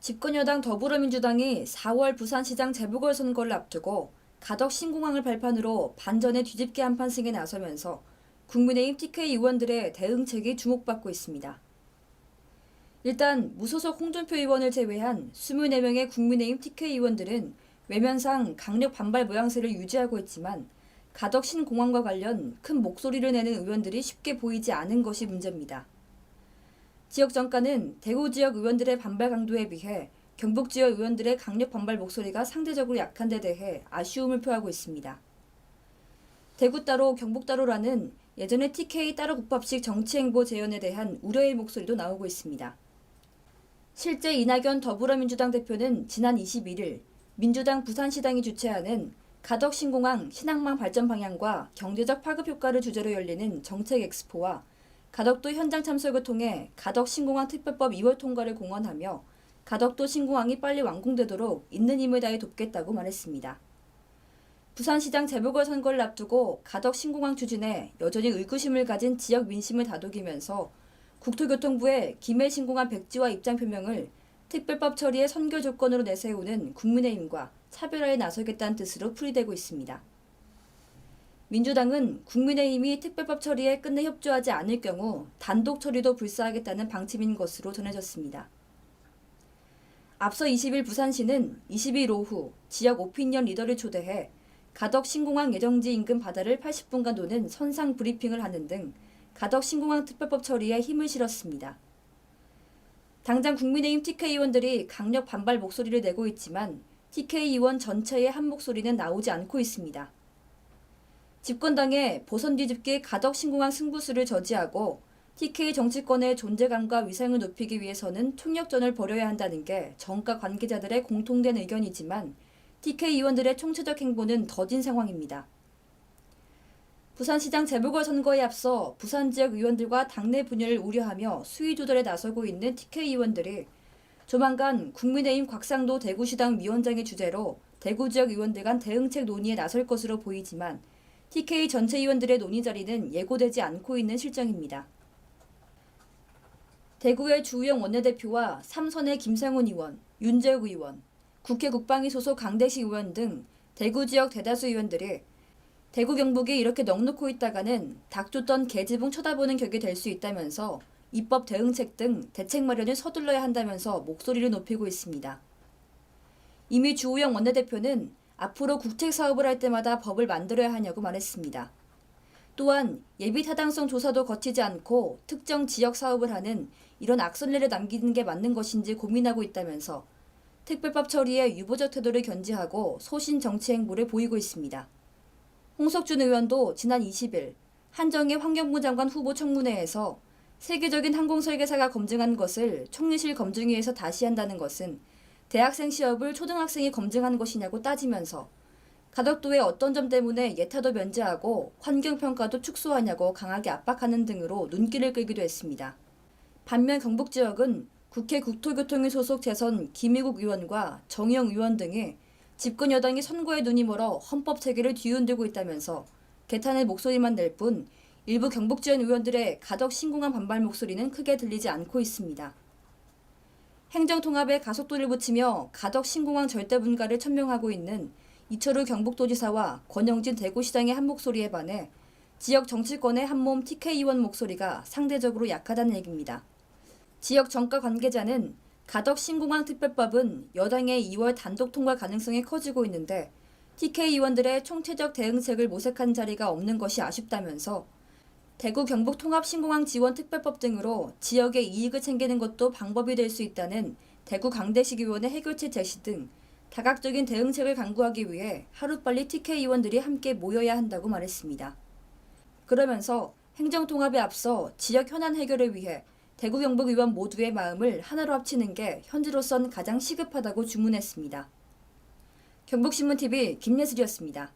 집권여당 더불어민주당이 4월 부산시장 재보궐선거를 앞두고 가덕 신공항을 발판으로 반전의 뒤집기 한판 승에 나서면서 국민의힘 TK 의원들의 대응책이 주목받고 있습니다. 일단 무소속 홍준표 의원을 제외한 24명의 국민의힘 TK 의원들은 외면상 강력 반발 모양새를 유지하고 있지만 가덕 신공항과 관련 큰 목소리를 내는 의원들이 쉽게 보이지 않은 것이 문제입니다. 지역 정가는 대구 지역 의원들의 반발 강도에 비해 경북 지역 의원들의 강력 반발 목소리가 상대적으로 약한 데 대해 아쉬움을 표하고 있습니다. 대구 따로 경북 따로라는 예전의 TK 따로 국밥식 정치 행보 재현에 대한 우려의 목소리도 나오고 있습니다. 실제 이낙연 더불어민주당 대표는 지난 21일 민주당 부산시당이 주최하는 가덕 신공항 신항망 발전 방향과 경제적 파급 효과를 주제로 열리는 정책 엑스포와 가덕도 현장 참석을 통해 가덕 신공항 특별법 2월 통과를 공언하며 가덕도 신공항이 빨리 완공되도록 있는 힘을 다해 돕겠다고 말했습니다. 부산시장 재보궐선거를 앞두고 가덕 신공항 추진에 여전히 의구심을 가진 지역 민심을 다독이면서 국토교통부의 김해 신공항 백지화 입장 표명을 특별법 처리의 선결 조건으로 내세우는 국민의힘과 차별화에 나서겠다는 뜻으로 풀이되고 있습니다. 민주당은 국민의힘이 특별법 처리에 끝내 협조하지 않을 경우 단독 처리도 불사하겠다는 방침인 것으로 전해졌습니다. 앞서 20일 부산시는 20일 오후 지역 오피니언 리더를 초대해 가덕 신공항 예정지 인근 바다를 80분간 도는 선상 브리핑을 하는 등 가덕 신공항 특별법 처리에 힘을 실었습니다. 당장 국민의힘 TK 의원들이 강력 반발 목소리를 내고 있지만 TK 의원 전체의 한 목소리는 나오지 않고 있습니다. 집권당의 보선 뒤집기 가덕 신공항 승부수를 저지하고 TK 정치권의 존재감과 위상을 높이기 위해서는 총력전을 벌여야 한다는 게 정가 관계자들의 공통된 의견이지만 TK 의원들의 총체적 행보는 더딘 상황입니다. 부산시장 재보궐선거에 앞서 부산 지역 의원들과 당내 분열을 우려하며 수위 조절에 나서고 있는 TK 의원들이 조만간 국민의힘 곽상도 대구시당 위원장의 주재로 대구 지역 의원들 간 대응책 논의에 나설 것으로 보이지만 TK 전체 의원들의 논의 자리는 예고되지 않고 있는 실정입니다. 대구의 주우영 원내대표와 삼선의 김상훈 의원, 윤재욱 의원, 국회 국방위 소속 강대식 의원 등 대구 지역 대다수 의원들이 대구 경북이 이렇게 넉놓고 있다가는 닥쳤던 개지붕 쳐다보는 격이 될 수 있다면서 입법 대응책 등 대책 마련을 서둘러야 한다면서 목소리를 높이고 있습니다. 이미 주호영 원내대표는 앞으로 국책 사업을 할 때마다 법을 만들어야 하냐고 말했습니다. 또한 예비 타당성 조사도 거치지 않고 특정 지역 사업을 하는 이런 악선례를 남기는 게 맞는 것인지 고민하고 있다면서 특별법 처리에 유보적 태도를 견지하고 소신 정치 행보를 보이고 있습니다. 홍석준 의원도 지난 20일 한정희 환경부 장관 후보 청문회에서 세계적인 항공 설계사가 검증한 것을 총리실 검증위에서 다시 한다는 것은 대학생 시험을 초등학생이 검증한 것이냐고 따지면서 가덕도의 어떤 점 때문에 예타도 면제하고 환경평가도 축소하냐고 강하게 압박하는 등으로 눈길을 끌기도 했습니다. 반면 경북 지역은 국회 국토교통위 소속 재선 김희국 의원과 정영 의원 등이 집권 여당이 선거에 눈이 멀어 헌법 체계를 뒤흔들고 있다면서 개탄의 목소리만 낼 뿐 일부 경북 지원 의원들의 가덕 신공한 반발 목소리는 크게 들리지 않고 있습니다. 행정통합에 가속도를 붙이며 가덕 신공항 절대 분가를 천명하고 있는 이철우 경북도지사와 권영진 대구시장의 한 목소리에 반해 지역 정치권의 한몸 TK 의원 목소리가 상대적으로 약하다는 얘기입니다. 지역 정가 관계자는 가덕 신공항 특별법은 여당의 2월 단독 통과 가능성이 커지고 있는데 TK 의원들의 총체적 대응책을 모색한 자리가 없는 것이 아쉽다면서 대구 경북 통합 신공항 지원 특별법 등으로 지역의 이익을 챙기는 것도 방법이 될 수 있다는 대구 강대식 의원의 해결책 제시 등 다각적인 대응책을 강구하기 위해 하루빨리 TK 의원들이 함께 모여야 한다고 말했습니다. 그러면서 행정 통합에 앞서 지역 현안 해결을 위해 대구 경북 의원 모두의 마음을 하나로 합치는 게 현재로선 가장 시급하다고 주문했습니다. 경북신문TV 김예슬이었습니다.